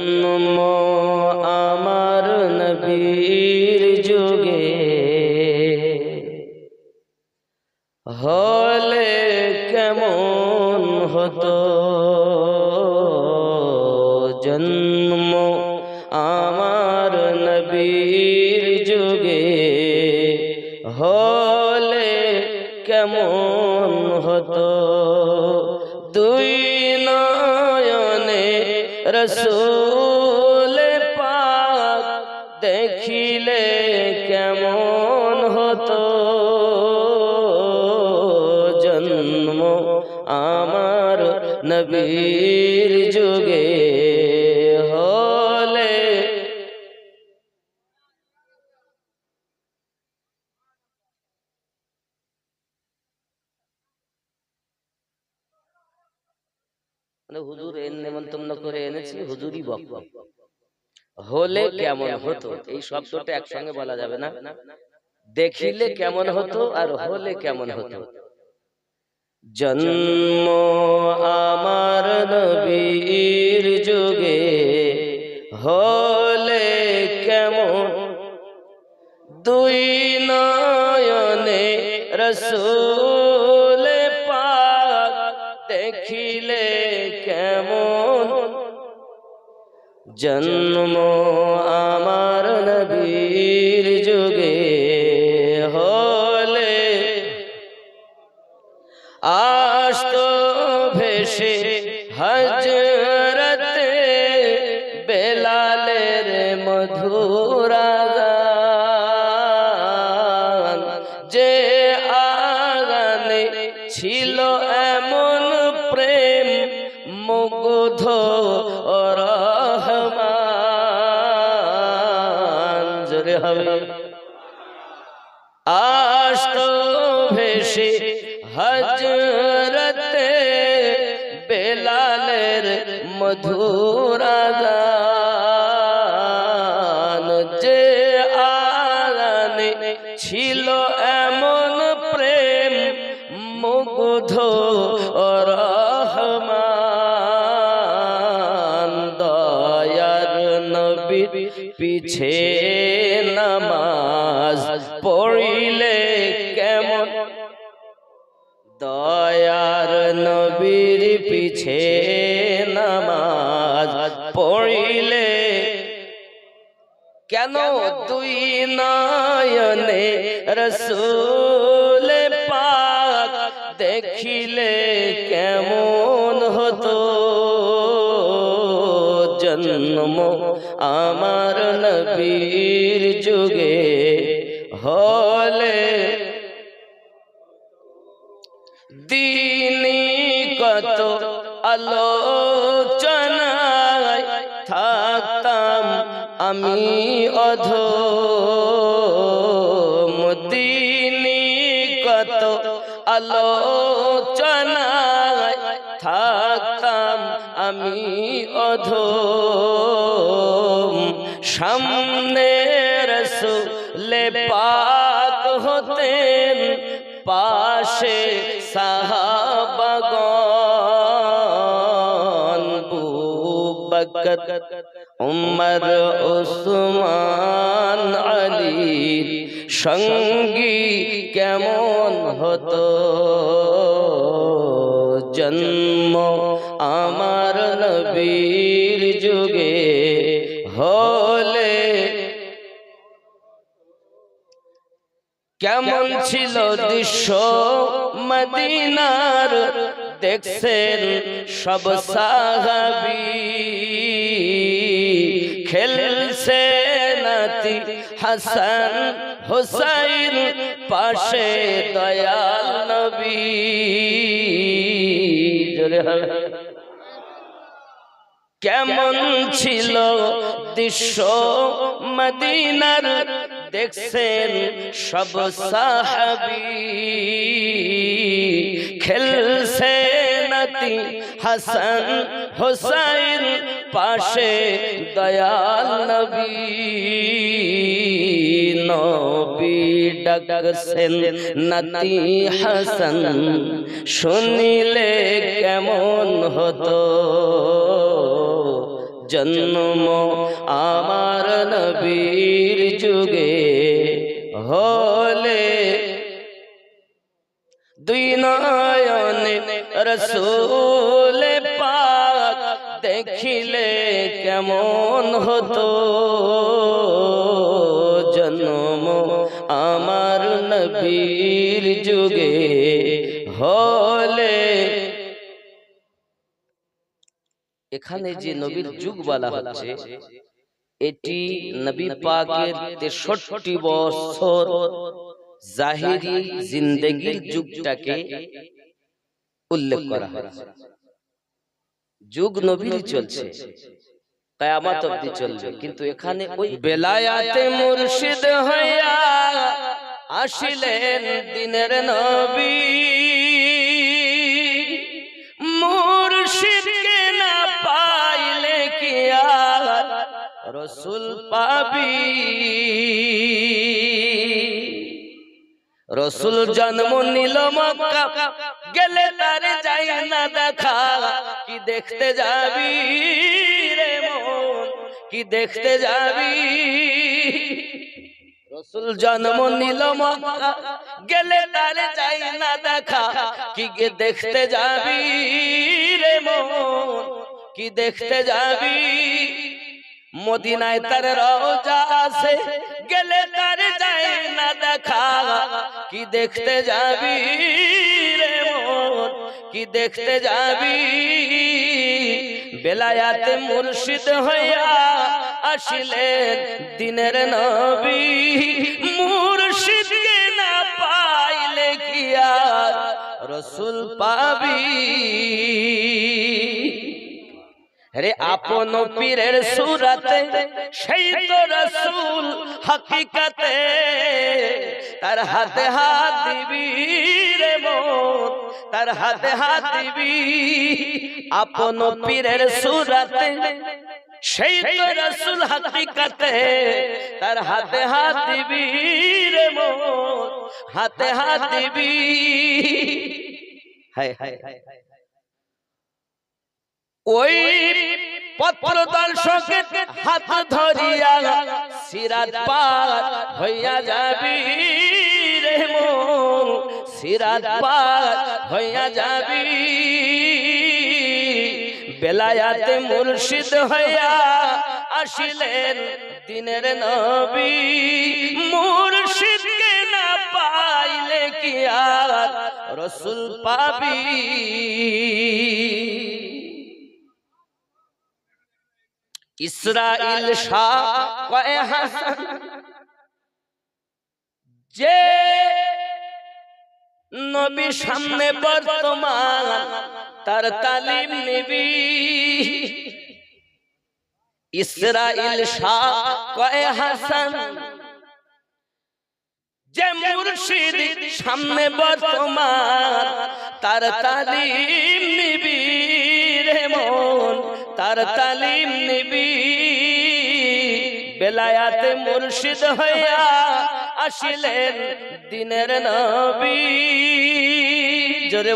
জন্ম আমার নবীর যুগে। হলে কেমন হতো? জন্ম আমার নবীর যুগে। হলে কেমন হতো? দুই নয়নে রসুল দেখিলে কেমন হতো? জন্ম আমার নবীর যুগে হলে। মানে হুজুর এর নেমন্তন্ন করে এনেছি, হুজুরই বক্তা। হলে কেমন হতো? এই শব্দটা একসঙ্গে বলা যাবে না। দেখিলে কেমন হতো আর হলে কেমন হতো? জন্ম আমার নবীর যুগে হলে কেমন? দুই নয়নে রসুল পাক দেখিলে কেমন? জন্ম আমার নবীর যুগে হলে আস্ত ভেসে হজরতে বেলালের মধুরা। যে আগানে ছিল বেলালের মধুরা গান যে আগানে ছিল এমন প্রেম, মুগ্ধ রহমান। দয়ার নবী পিছে নামাজ পড়িলে কেমন? দয়ার নবীর পিছে পড়িলে কেন তুই নয়নে রসুল পাক দেখিলে কেমন হতো? জন্ম আমার নবীর যুগে হলে দিনী কত আলোচনায় আমি অধ দিনী কত আলোচনায় থাকতাম। আমি অধ সামনে রসুলে পাক হতেন পাশে সাহাবাগন বুবকর উমর ওসমান আলীর সঙ্গী কেমন হতো? জন্ম আমার নবীর যুগে হলে কেমন ছিল দৃশ্য? মদিনার দেখছেন সব সাহাবি। খেলছে নাতি হাসান হুসাইন পাশে দয়াল নবী। কেমন ছিল দৃশ্য মদিনার? দেখছেন সব সাহাবি। খেলছে নাতি হাসান হোসাইন পাশে দয়াল নবী নবী ডাকছেন নাতি হাসান। শুনিলে কেমন হতো? জন্ম আমার নবীর যুগে হলে দুই নয়নে রসুল পাক দেখিলে কেমন হতো? জন্ম আমার নবীর যুগে হলে। এখানে যে নবীর যুগ বলা হচ্ছে এটি নবী পাকের তেষট্টি বছর জাহিরি জিন্দগির যুগটাকে উল্লেখ করা হয়েছে। যুগ নবীর চলছে। কায়ামাত অব্দি চলবে। কিন্তু এখানে ওই বেলায়াতে মুর্শিদ হইয়া আসিলেন দিনের নবী। মুর্শিদকে না পাইলে কি আর রসুল পাবি? রসুল জন্ম নিল মক্কা। গেলে তার যাই না দেখা। কি দেখতে যাবি রে মন? কি দেখতে যাবি? রসুল জন্ম নিল মক্কা। গেলে তার যাই না দেখা। কি দেখতে যাবি রে মন? কি দেখতে যাবি মদিনায় তার রওজা আছে, গেলে তার যাই না দেখা। কি দেখতে যাবি রে মন? কি দেখতে যাবি? বেলায়াতে মুর্শিদ হইয়া আসিলেন দিনের নবী। মুর্শিদকে না পাইলে কি আর রসুল পাবি? রে আপন পীরের সুরাতে সেই তো রসুল হকিকতে তার হাতে হাত দিবি রে মন তার হাতে হাত দিবি আপন পীরের সুরাতে সেই তো রসুল হকিকতে তার হাতে হাত দিবি রে মন হাতে হাত দিবি হায় হায় হায়। ওই পত্র দর্শকের হাত ধরিয়া সিরাত পার হইয়া যাবি রে মন। সিরাত পার হইয়া যাবি বেলায়াতে মুর্শিদ হইয়া আসিলেন দিনের নবী। মুর্শিদকে না পাইলে কি আর রসুল পাবি? ইসরাইল শাহ কয়ে হাসান। যে নবী সামনে বর্তমান তার তালিম নিবি। ইসরাইল শাহ কয়ে হাসান। যে মুর্শিদ সামনে বর্তমান তার তালিম নিবি। তার তালিম নিবি। বেলায়াতে মুর্শিদ হইয়া আসিলেন দিনের নবী। জোরে